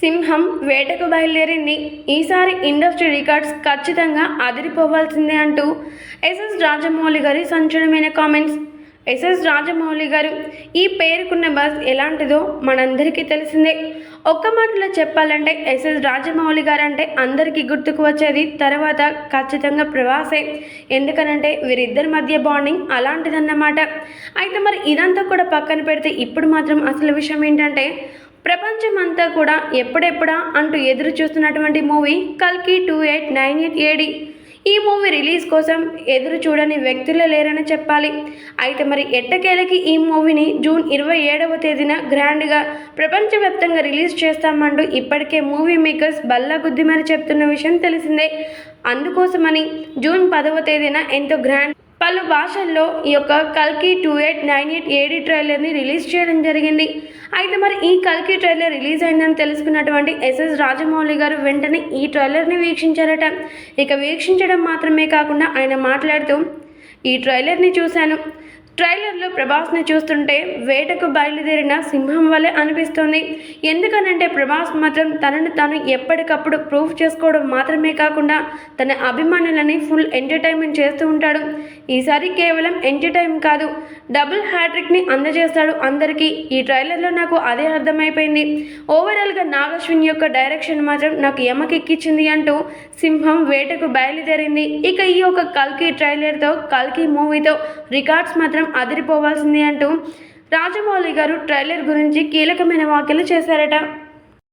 సింహం వేటకు బయలుదేరింది. ఈసారి ఇండస్ట్రీ రికార్డ్స్ ఖచ్చితంగా అదిరిపోవాల్సిందే అంటూ ఎస్ఎస్ రాజమౌళి గారి సంచలనమైన కామెంట్స్. ఎస్ఎస్ రాజమౌళి గారు ఈ పేరుకున్న బస్ ఎలాంటిదో మనందరికీ తెలిసిందే. ఒక్క మాటలో చెప్పాలంటే ఎస్ఎస్ రాజమౌళి గారు అంటే అందరికీ గుర్తుకు వచ్చేది తర్వాత ఖచ్చితంగా ప్రవాసే ఎందుకనంటే వీరిద్దరి మధ్య బాండింగ్ అలాంటిదన్నమాట. అయితే మరి ఇదంతా కూడా పక్కన పెడితే ఇప్పుడు మాత్రం అసలు విషయం ఏంటంటే ప్రపంచమంతా కూడా ఎప్పుడెప్పుడా అంటూ ఎదురు చూస్తున్నటువంటి మూవీ కల్కి two eight nine eight AD. ఈ మూవీ రిలీజ్ కోసం ఎదురు చూడని వ్యక్తులే లేరని చెప్పాలి. అయితే మరి ఎట్టకేలకి ఈ మూవీని జూన్ ఇరవై ఏడవ తేదీన గ్రాండ్గా ప్రపంచవ్యాప్తంగా రిలీజ్ చేస్తామంటూ ఇప్పటికే మూవీ మేకర్స్ బల్లా చెప్తున్న విషయం తెలిసిందే. అందుకోసమని జూన్ పదవ తేదీన ఎంతో గ్రాండ్ పలు భాషల్లో ఈ యొక్క కల్కి two eight nine eight AD ట్రైలర్ని release చేయడం జరిగింది. అయితే మరి ఈ కల్కి ట్రైలర్ రిలీజ్ అయిందని తెలుసుకున్నటువంటి ఎస్ఎస్ రాజమౌళి గారు వెంటనే ఈ ట్రైలర్ని వీక్షించారట. ఇక వీక్షించడం మాత్రమే కాకుండా ఆయన మాట్లాడుతూ ఈ ట్రైలర్ని చూశాను. ట్రైలర్లో ప్రభాస్ని చూస్తుంటే వేటకు బయలుదేరిన సింహం వలె అనిపిస్తుంది. ఎందుకనంటే ప్రభాస్ మాత్రం తనను తాను ఎప్పటికప్పుడు ప్రూఫ్ చేసుకోవడం మాత్రమే కాకుండా తన అభిమానులని ఫుల్ ఎంటర్టైన్మెంట్ చేస్తూ ఉంటాడు. ఈసారి కేవలం ఎంటర్టైన్ కాదు డబుల్ హ్యాట్రిక్ని అందజేస్తాడు అందరికీ. ఈ ట్రైలర్లో నాకు అదే అర్థమైపోయింది. ఓవరాల్గా నాగశ్విన్ యొక్క డైరెక్షన్ మాత్రం నాకు ఎమకెక్కించింది అంటూ సింహం వేటకు బయలుదేరింది. ఇక ఈ యొక్క కల్కి ట్రైలర్తో కల్కి మూవీతో రికార్డ్స్ మాత్రం అదిరిపోవాల్సింది అంటూ రాజమౌళి గారు ట్రైలర్ గురించి కీలకమైన వ్యాఖ్యలు చేశారట.